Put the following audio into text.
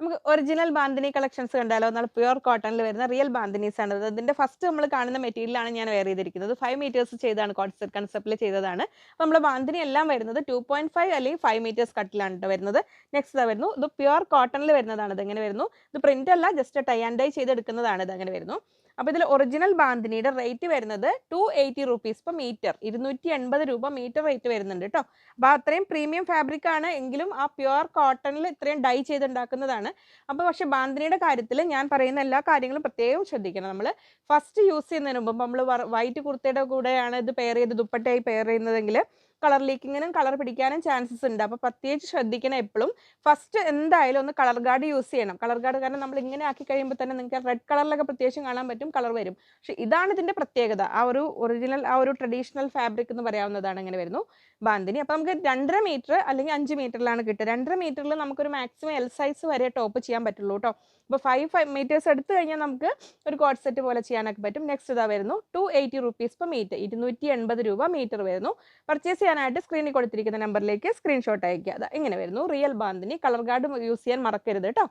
നമുക്ക് original bandhani collections കണ്ടാലോ? എന്നാൽ പ്യുവർ കോട്ടണിൽ വരുന്ന റിയൽ ബാന്തിനീസ് ആണ്. അതിന്റെ ഫസ്റ്റ് നമ്മൾ കാണുന്ന മെറ്റീരിയലാണ് ഞാൻ വെയർ ചെയ്തിരിക്കുന്നത്. ഫൈവ് മീറ്റേഴ്സ് ചെയ്താണ് കോൺസെപ്റ്റ് കൺസെപ്റ്റിൽ ചെയ്തതാണ്. നമ്മുടെ ബാന്തിനി എല്ലാം വരുന്നത് ടു പോയിന്റ് ഫൈവ് അല്ലെങ്കിൽ ഫൈവ് മീറ്റേഴ്സ് കട്ടിലാണ് ട്ടോ വരുന്നത്. നെക്സ്റ്റ് ഇതാ വരുന്നു. ഇത് പ്യുവർ കോട്ടണിൽ വരുന്നതാണ്. ഇത് എങ്ങനെ വരുന്നു? ഇത് പ്രിന്റ് അല്ല ജസ്റ്റ് ടൈ ആൻഡ് ഡൈ ചെയ്തെടുക്കുന്നതാണ്. ഇത് അങ്ങനെ വരുന്നു. അപ്പോൾ ഇതിൽ ഒറിജിനൽ ബാന്തിനിയുടെ റേറ്റ് വരുന്നത് two eighty rupees per metre ഇരുന്നൂറ്റി എൺപത് രൂപ മീറ്റർ റേറ്റ് വരുന്നുണ്ട് കേട്ടോ അപ്പോൾ അത്രയും പ്രീമിയം ഫാബ്രിക് ആണ്. എങ്കിലും ആ പ്യുവർ കോട്ടണിൽ ഇത്രയും ഡൈ ചെയ്തുണ്ടാക്കുന്നതാണ്. അപ്പോൾ പക്ഷേ ബാന്തിനിയുടെ കാര്യത്തിൽ ഞാൻ പറയുന്ന എല്ലാ കാര്യങ്ങളും പ്രത്യേകം ശ്രദ്ധിക്കണം. നമ്മൾ ഫസ്റ്റ് യൂസ് ചെയ്യുന്നതിന് മുമ്പ് നമ്മൾ വൈറ്റ് കുർത്തയുടെ കൂടെയാണ് ഇത് പെയർ ചെയ്ത് ദുപ്പട്ടയായി പെയർ ചെയ്യുന്നതെങ്കിൽ കളർ ലീക്കിങ്ങിനും കളർ പിടിക്കാനും ചാൻസസ് ഉണ്ട്. അപ്പോൾ പ്രത്യേകിച്ച് ശ്രദ്ധിക്കണം എപ്പോഴും ഫസ്റ്റ് എന്തായാലും ഒന്ന് കളർ ഗാർഡ് യൂസ് ചെയ്യണം. കളർ ഗാർഡ് കാരണം നമ്മൾ ഇങ്ങനെ ആക്കി കഴിയുമ്പോൾ തന്നെ നിങ്ങൾക്ക് റെഡ് കളറിലൊക്കെ പ്രത്യേകിച്ചും കാണാൻ പറ്റും കളർ വരും. പക്ഷെ ഇതാണ് ഇതിന്റെ പ്രത്യേകത. ആ ഒരു ഒറിജിനൽ ആ ഒരു ട്രഡീഷണൽ ഫാബ്രിക് എന്ന് പറയാവുന്നതാണ് ഇങ്ങനെ വരുന്നു. ബാന്തിനി അപ്പോൾ നമുക്ക് രണ്ടര മീറ്റർ അല്ലെങ്കിൽ അഞ്ച് മീറ്ററിലാണ് കിട്ടുക. രണ്ടര മീറ്ററിൽ നമുക്കൊരു മാക്സിമം എൽ സൈസ് വരെ ടോപ്പ് ചെയ്യാൻ പറ്റുള്ളൂ കേട്ടോ. അപ്പോൾ ഫൈവ് ഫൈവ് മീറ്റേഴ്സ് എടുത്തു കഴിഞ്ഞാൽ നമുക്ക് ഒരു കോട്ട് സെറ്റ് പോലെ ചെയ്യാനൊക്കെ പറ്റും. നെക്സ്റ്റ് ഇതാ വരുന്നു. Two eighty rupees per metre ഇരുന്നൂറ്റി എൺപത് രൂപ മീറ്റർ വരുന്നു. പർച്ചേസ് ചെയ്യാനായിട്ട് സ്ക്രീനിൽ കൊടുത്തിരിക്കുന്ന നമ്പറിലേക്ക് സ്ക്രീൻഷോട്ട് അയക്കുക ഇങ്ങനെ വരുന്നു. Real bandhani colour guard use ചെയ്യാൻ മറക്കരുത് കേട്ടോ